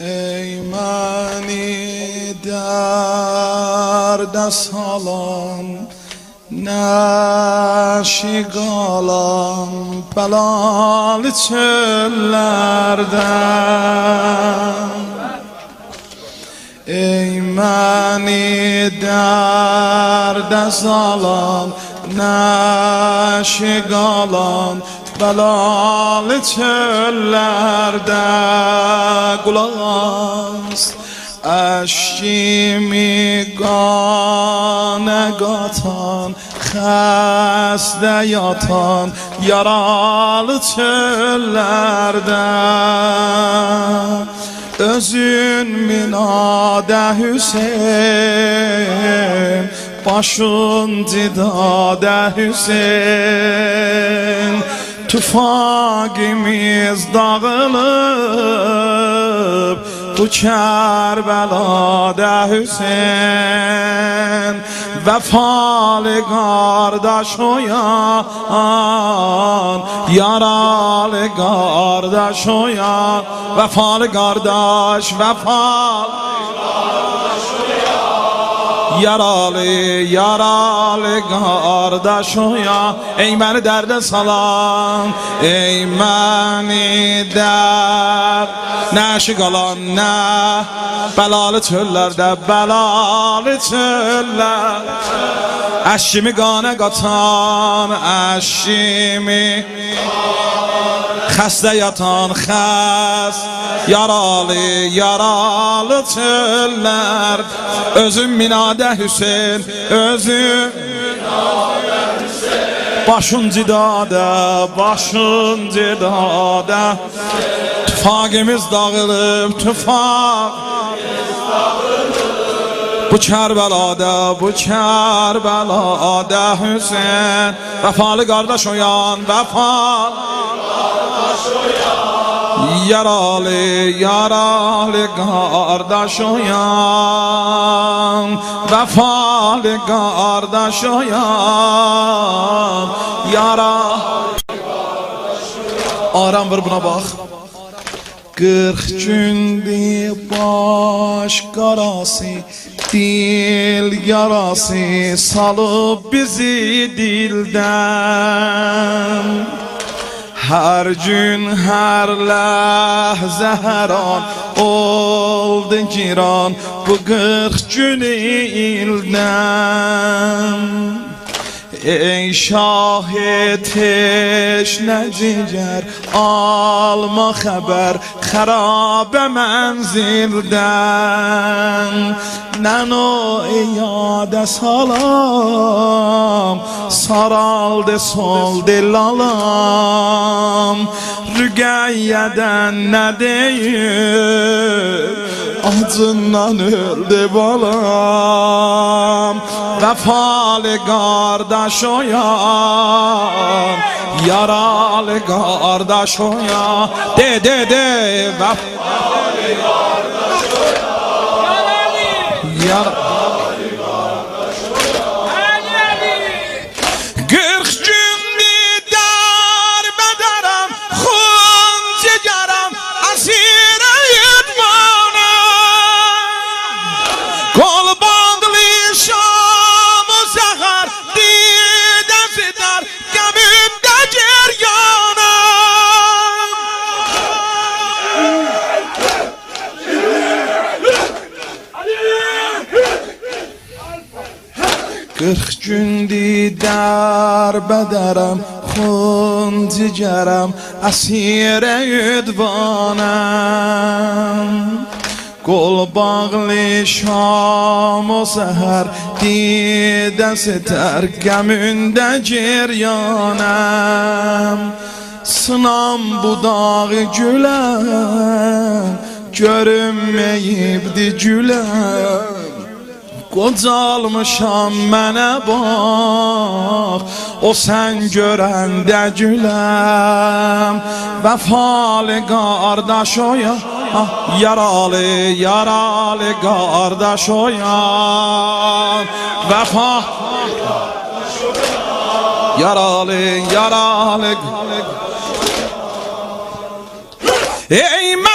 Eymani dərdə salam Nəşi qalam Bəlalı çöllərdən Eymani dərdə salam Nəşi qalam Bəlalı çöllərdən Əşkimi qanə qatan Xəstə yatan Yaralı çöllərdə. Özün minadə Hüseyin Başın cidadə Hüseyin. Tüfagimiz dağılıb Bu Kərbəlada Hüseyin Vəfalı qardaş oyan Yaralı qardaş oyan Vəfalı qardaş Vəfalı Yaralı, yaralı qardaş oya Ey məni dərdə salan Ey məni dər Nəşi qalan nə Bəlalı çöllərdə Bəlalı çöllər Əşimi qanə qatan Əşimi Xəstə yatan xəst Yaralı, yaralı çöllər. Özüm minadə Hüseyin Özüm Başın cidadə, başın cidadə Tüfagimiz dağılıb, tüfag. Bu Kərbəlada, bu Kərbəlada Hüseyin Vəfalı qardaş oyan, vəfalı Yaralı, yaralı Vəfalı qardaş oyan Yara. Aram vur buna bax Qırx gündür baş qarası Dil yarası salıb bizi dildən Her gün her ləhzə hər an oldu giran bu qırx gün ildən Ey şahid teşnə cigər alma xəbər xərabə mənzildən Nəno iyadə salam saraldı sol dilalam Rüqəyyədən nə deyim acından öldü balam. Vəfalı qardaş oyan Yaralı qardaş oyan De de de Vəfalı qardaş oyan Yaralı 40 gündür dərbədərəm, xun cigərəm, əsirə ədvanəm. Qol bağlı şam o səhər, didəsi tər, qəmündə ciryanəm. Sınam bu dağı güləm, görünməyibdi güləm. Qocalmışam mənə bax O sən görəndə güləm Vəfalı qardaş oya ah, Yaralı, yaralı qardaş oyan Vəfa Yaralı, yaralı Ey məni